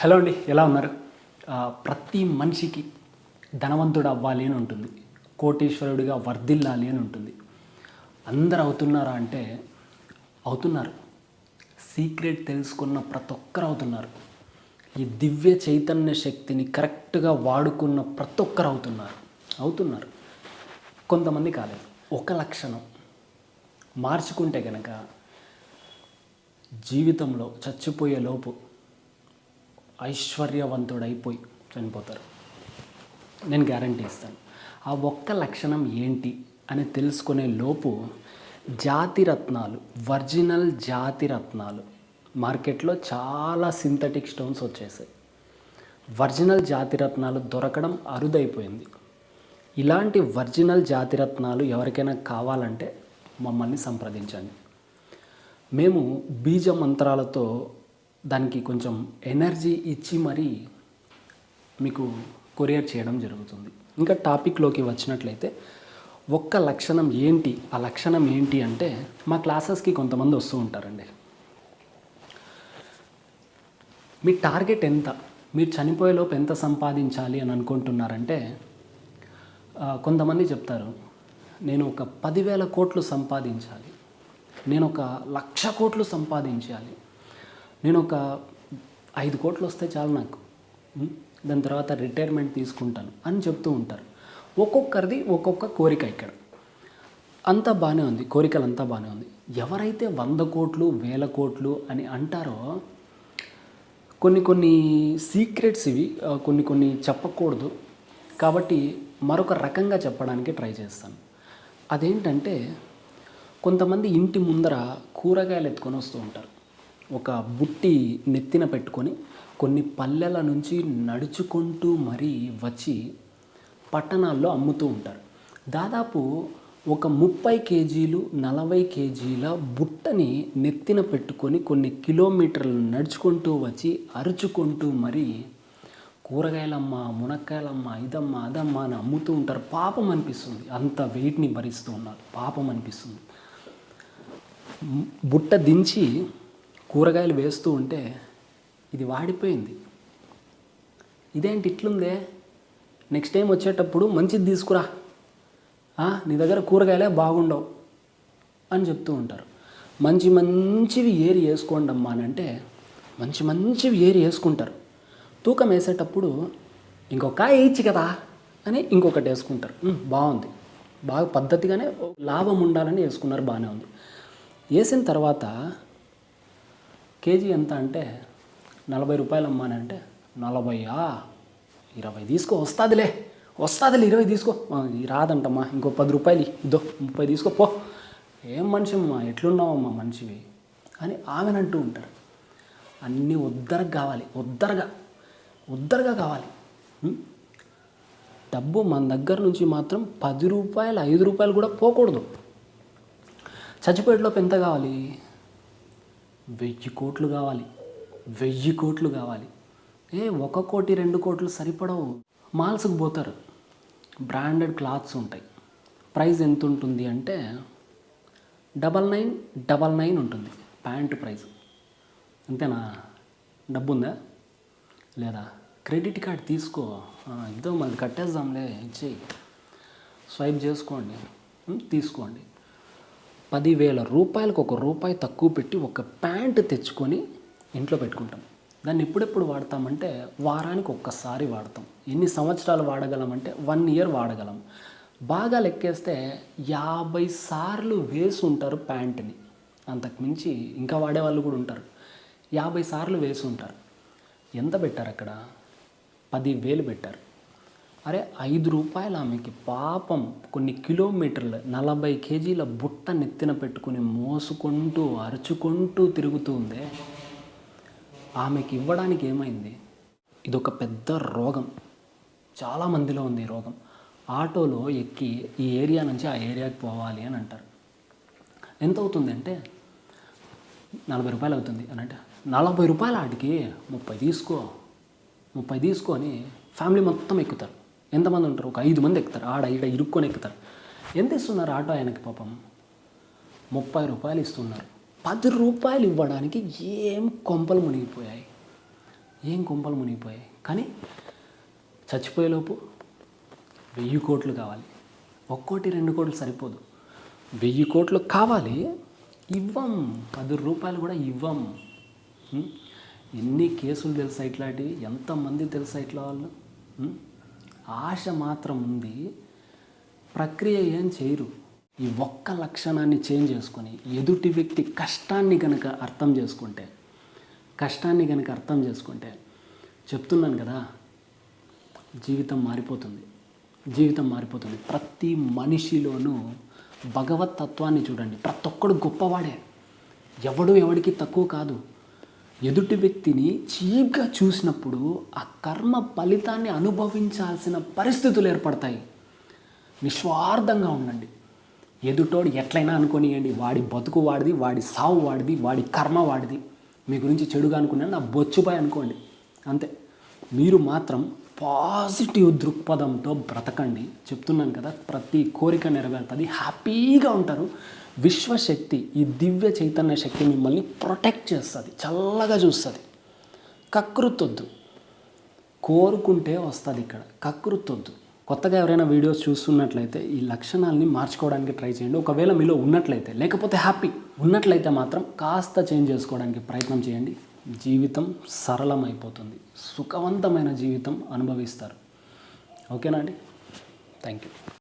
Hello అండి ఎలా ఉన్నారు? ప్రతి మనిషికి ధనవంతుడు అవ్వాలి అని ఉంటుంది. కోటీశ్వరుడిగా వర్ధిల్లాలి అని ఉంటుంది. అందరు అవుతున్నారా అంటే అవుతున్నారు. సీక్రెట్ తెలుసుకున్న ప్రతి ఒక్కరు అవుతున్నారు. ఈ దివ్య చైతన్య శక్తిని కరెక్ట్గా వాడుకున్న ప్రతి ఒక్కరు అవుతున్నారు. అవుతున్నారు. కొంతమంది కాలేదు. ఒక లక్షణం. మార్చుకుంటే కనుక జీవితంలో చచ్చిపోయే లోపు ఐశ్వర్యవంతుడైపోయి చనిపోతారు. నేను గ్యారంటీ ఇస్తాను. ఆ ఒక్క లక్షణం ఏంటి అని తెలుసుకునే లోపు జాతి రత్నాలు ఒరిజినల్ జాతి రత్నాలు మార్కెట్లో చాలా సింథటిక్ స్టోన్స్ వచ్చేసాయి. ఒరిజినల్ జాతి రత్నాలు దొరకడం అరుదైపోయింది. ఇలాంటి ఒరిజినల్ జాతి రత్నాలు ఎవరికైనా కావాలంటే మమ్మల్ని సంప్రదించండి. మేము బీజ మంత్రాలతో దానికి కొంచెం ఎనర్జీ ఇచ్చి మరీ మీకు కొరియర్ చేయడం జరుగుతుంది. ఇంకా టాపిక్లోకి వచ్చినట్లయితే ఒక్క లక్షణం ఏంటి? ఆ లక్షణం ఏంటి అంటే మా క్లాసెస్కి కొంతమంది వస్తూ ఉంటారండి. మీ టార్గెట్ ఎంత? మీరు చనిపోయేలోపు ఎంత సంపాదించాలి అని అనుకుంటున్నారంటే కొంతమంది చెప్తారు నేను ఒక పదివేల కోట్లు సంపాదించాలి. నేను ఒక లక్ష కోట్లు సంపాదించాలి. నేను ఒక ఐదు కోట్లు వస్తే చాలు నాకు. దాని తర్వాత రిటైర్మెంట్ తీసుకుంటాను అని చెప్తూ ఉంటారు. ఒక్కొక్కరిది ఒక్కొక్క కోరిక ఇక్కడ. అంతా బాగానే ఉంది కోరికలు అంతా బాగానే ఉంది. ఎవరైతే వంద కోట్లు వేల కోట్లు అని అంటారో కొన్ని కొన్ని సీక్రెట్స్ ఇవి కొన్ని కొన్ని చెప్పకూడదు. కాబట్టి మరొక రకంగా చెప్పడానికి ట్రై చేస్తాను. అదేంటంటే కొంతమంది ఇంటి ముందర కూరగాయలు ఎత్తుకొని వస్తూ ఉంటారు. ఒక బుట్టి నెత్తిన పెట్టుకొని కొన్ని పల్లెల నుంచి నడుచుకుంటూ మరీ వచ్చి పట్టణాల్లో అమ్ముతూ ఉంటారు. దాదాపు ఒక ముప్పై కేజీలు నలభై కేజీల బుట్టని నెత్తిన పెట్టుకొని కొన్ని కిలోమీటర్లు నడుచుకుంటూ వచ్చి అరుచుకుంటూ మరీ కూరగాయలమ్మ మునక్కాయలమ్మ ఇదమ్మ అదమ్మ అని అమ్ముతూ ఉంటారు. పాపం అనిపిస్తుంది. అంత వెయిట్ని భరిస్తూ ఉన్నారు. పాపం అనిపిస్తుంది. బుట్ట దించి కూరగాయలు వేస్తూ ఉంటే ఇది వాడిపోయింది. ఇదేంటి ఇట్లుందే? నెక్స్ట్ టైం వచ్చేటప్పుడు మంచిది తీసుకురా. ఆ, నీ దగ్గర కూరగాయలే బాగుండవు అని చెప్తూ ఉంటారు. మంచి మంచివి ఏరి వేసుకోండి అమ్మా అని అంటే మంచి మంచివి ఏరి వేసుకుంటారు. తూకం వేసేటప్పుడు ఇంకొక వేయచ్చు కదా అని ఇంకొకటి వేసుకుంటారు. బాగుంది. బాగా పద్ధతిగానే లాభం ఉండాలని వేసుకున్నారు బాగానే ఉంది. వేసిన తర్వాత కేజీ ఎంత అంటే నలభై రూపాయలు అమ్మాని అంటే నలభైయా? ఇరవై తీసుకో వస్తాదిలే వస్తాదిలే ఇరవై తీసుకో. రాదంటమ్మా ఇంకో పది రూపాయలు ఇద్దో ముప్పై తీసుకో పో. ఏం మనిషి అమ్మా ఎట్లున్నావమ్మా మనిషివి? అని ఆమెనంటూ ఉంటారు. అన్నీ ఉద్దరగా కావాలి ఉద్దరగా ఉద్దరగా కావాలి. డబ్బు మన దగ్గర నుంచి మాత్రం పది రూపాయలు ఐదు రూపాయలు కూడా పోకూడదు. చచ్చిపోయేలోపు ఎంత కావాలి? వెయ్యి కోట్లు కావాలి. వెయ్యి కోట్లు కావాలి. ఏ ఒక కోటి రెండు కోట్లు సరిపడవు. మాల్స్కి పోతారు. బ్రాండెడ్ క్లాత్స్ ఉంటాయి. ప్రైస్ ఎంత ఉంటుంది అంటే డబల్ నైన్ డబల్ నైన్ ఉంటుంది. Pant price. అంతేనా? డబ్బు ఉందా లేదా? క్రెడిట్ కార్డ్ తీసుకో. ఇద్దాం మళ్ళీ కట్టేద్దాంలే. ఇచ్చేయి స్వైప్ చేసుకోండి. తీసుకోండి. పదివేల రూపాయలకు ఒక రూపాయి తక్కువ పెట్టి ఒక ప్యాంట్ తెచ్చుకొని ఇంట్లో పెట్టుకుంటాం. దాన్ని ఎప్పుడెప్పుడు వాడతామంటే వారానికి ఒక్కసారి వాడతాం. ఎన్ని సంవత్సరాలు వాడగలమంటే వన్ ఇయర్ వాడగలం. బాగా లెక్కేస్తే యాభై సార్లు వేసి ఉంటారు ప్యాంట్ని అంతకుమించి ఇంకా వాడే వాళ్ళు కూడా ఉంటారు. యాభై సార్లు వేసి ఉంటారు ఎంత పెట్టారు అక్కడ పదివేలు పెట్టారు. అరే ఐదు రూపాయలు ఆమెకి పాపం. కొన్ని కిలోమీటర్లు నలభై కేజీల బుట్ట నెత్తిన పెట్టుకుని మోసుకుంటూ అరుచుకుంటూ తిరుగుతూ ఉందే. ఆమెకి ఇవ్వడానికి ఏమైంది? ఇది ఒక పెద్ద రోగం. చాలా మందిలో ఉంది ఈ రోగం. ఆటోలో ఎక్కి ఈ ఏరియా నుంచి ఆ ఏరియాకి పోవాలి అని అంటారు. ఎంత అవుతుంది అంటే నలభై రూపాయలు అవుతుంది అని అంటే నలభై రూపాయల ఆటికి ముప్పై తీసుకో ముప్పై తీసుకొని ఫ్యామిలీ మొత్తం ఎక్కుతారు. ఎంతమంది ఉంటారు? ఒక ఐదు మంది ఎక్కుతారు. ఆడ ఈడ ఇరుక్కొని ఎక్కుతారు. ఎంత ఇస్తున్నారు ఆటో ఆయనకి పాపం? ముప్పై రూపాయలు ఇస్తున్నారు. పది రూపాయలు ఇవ్వడానికి ఏం కొంపలు మునిగిపోయాయి? ఏం కొంపలు మునిగిపోయాయి? కానీ చచ్చిపోయేలోపు వెయ్యి కోట్లు కావాలి. ఒక్కోటి రెండు కోట్లు సరిపోదు. వెయ్యి కోట్లు కావాలి. ఇవ్వం. పది రూపాయలు కూడా ఇవ్వం. ఎన్ని కేసులు తెలుసా ఇట్లాంటివి? ఎంతమంది తెలుసా ఇట్లా వాళ్ళు? ఆశ మాత్రం ఉంది. ప్రక్రియ ఏం చేయరు. ఈ ఒక్క లక్షణాన్ని చేంజ్ చేసుకొని ఎదుటి వ్యక్తి కష్టాన్ని కనుక అర్థం చేసుకుంటే కష్టాన్ని కనుక అర్థం చేసుకుంటే చెప్తున్నాను కదా జీవితం మారిపోతుంది. జీవితం మారిపోతుంది. ప్రతి మనిషిలోనూ భగవత్ తత్వాన్ని చూడండి. ప్రతి ఒక్కడు గొప్పవాడే. ఎవడు ఎవడికి తక్కువ కాదు. ఎదుటి వ్యక్తిని చీప్గా చూసినప్పుడు ఆ కర్మ ఫలితాన్ని అనుభవించాల్సిన పరిస్థితులు ఏర్పడతాయి. నిస్వార్థంగా ఉండండి. ఎదుటోడు ఎట్లయినా అనుకోనియండి. వాడి బతుకు వాడిది వాడి సావు వాడిది వాడి కర్మ వాడిది. మీ గురించి చెడుగా అనుకున్నాను నా బొచ్చుపై అనుకోండి. అంతే. మీరు మాత్రం పాజిటివ్ దృక్పథంతో బ్రతకండి. చెప్తున్నాను కదా ప్రతి కోరిక నెరవేరుతుంది. హ్యాపీగా ఉంటారు. విశ్వశక్తి ఈ దివ్య చైతన్య శక్తి మిమ్మల్ని ప్రొటెక్ట్ చేస్తుంది చల్లగా చూస్తుంది. కకృతొద్దు. కోరుకుంటే వస్తుంది ఇక్కడ కకృతొద్దు. కొత్తగా ఎవరైనా వీడియోస్ చూస్తున్నట్లయితే ఈ లక్షణాలని మార్చుకోవడానికి ట్రై చేయండి. ఒకవేళ మీలో ఉన్నట్లయితే లేకపోతే హ్యాపీ ఉన్నట్లయితే మాత్రం కాస్త చేంజ్ చేసుకోవడానికి ప్రయత్నం చేయండి. జీవితం సరళమైపోతుంది. సుఖవంతమైన జీవితం అనుభవిస్తారు. ఓకేనా అండి? Thank you